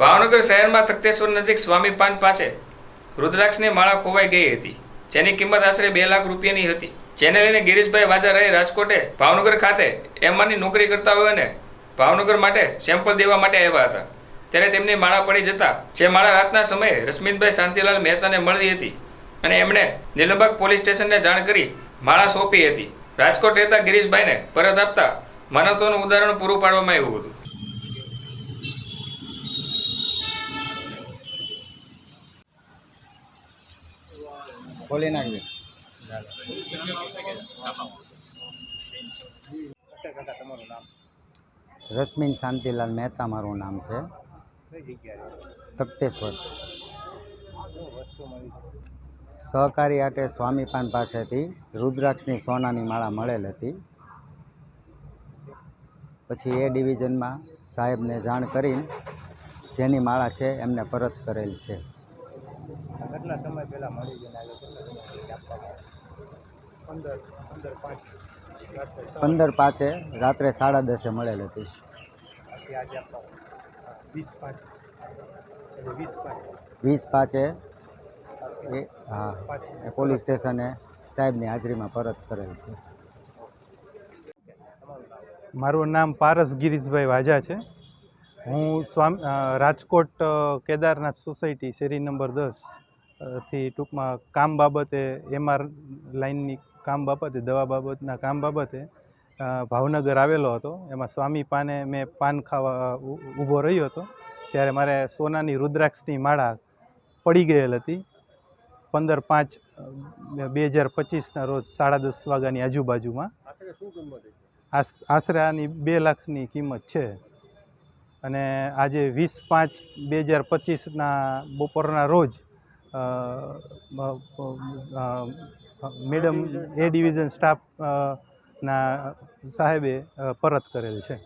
ભાવનગર શહેરમાં તખતેશ્વર નજીક સ્વામી પાસે રુદ્રાક્ષની માળા ખોવાઈ ગઈ હતી. જેની કિંમત આશરે બે લાખ રૂપિયાની હતી. જેને લઈને ગિરીશભાઈ વાજા રહે રાજકોટે ભાવનગર ખાતે એમઆરની નોકરી કરતા હોય અને ભાવનગર માટે સેમ્પલ દેવા માટે આવ્યા હતા. ત્યારે તેમની માળા પડી જતા જે માળા રાતના સમયે રશ્મિતભાઈ શાંતિલાલ મહેતાને મળી હતી અને એમણે નીલમબાગ પોલીસ સ્ટેશનને જાણ કરી માળા સોંપી હતી. રાજકોટ રહેતા ગિરીશભાઈને પરત આપતા માનવતાનું ઉદાહરણ પૂરું પાડવામાં આવ્યું હતું. ખોલી નાખીશ રશ્મિન શાંતિલાલ મહેતા મારું નામ છે. તપ્તેશ્વર. સહકારી આટે સ્વામીપાન પાસેથી રુદ્રાક્ષની સોનાની માળા મળેલ હતી. પછી એ ડિવિઝનમાં સાહેબને જાણ કરીને જેની માળા છે એમને પરત કરેલ છે. કેટલા સમય પહેલાં મળી ગઈ આવ્યો કેટલા સમય પંદર પંદર પાંચ. પંદર પાંચે રાત્રે સાડા દસે મળેલ હતી. આજે આપતા વીસ પાંચ. વીસ પાંચ. વીસ પાંચે એ હા એ પોલીસ સ્ટેશને સાહેબની હાજરીમાં પરત કરેલ છે. મારું નામ પારસ ગિરીશભાઈ વાજા છે. હું સ્વામ રાજકોટ કેદારનાથ સોસાયટી શેરી નંબર દસથી ટૂંકમાં કામ બાબતે, એમઆર લાઇનની કામ બાબતે, દવા બાબતના કામ બાબતે ભાવનગર આવેલો હતો. એમાં સ્વામી પાને મેં પાન ખાવા ઊભો રહ્યો હતો. ત્યારે મારે સોનાની રુદ્રાક્ષની માળા પડી ગયેલ હતી. પંદર પાંચ બે હજાર પચીસના રોજ સાડા દસ વાગ્યાની આજુબાજુમાં. આશરાની બે લાખની કિંમત છે. અને આજે વીસ પાંચ બે હજાર પચીસના બપોરના રોજ મેડમ એ ડિવિઝન સ્ટાફ ના સાહેબે પરત કરેલ છે.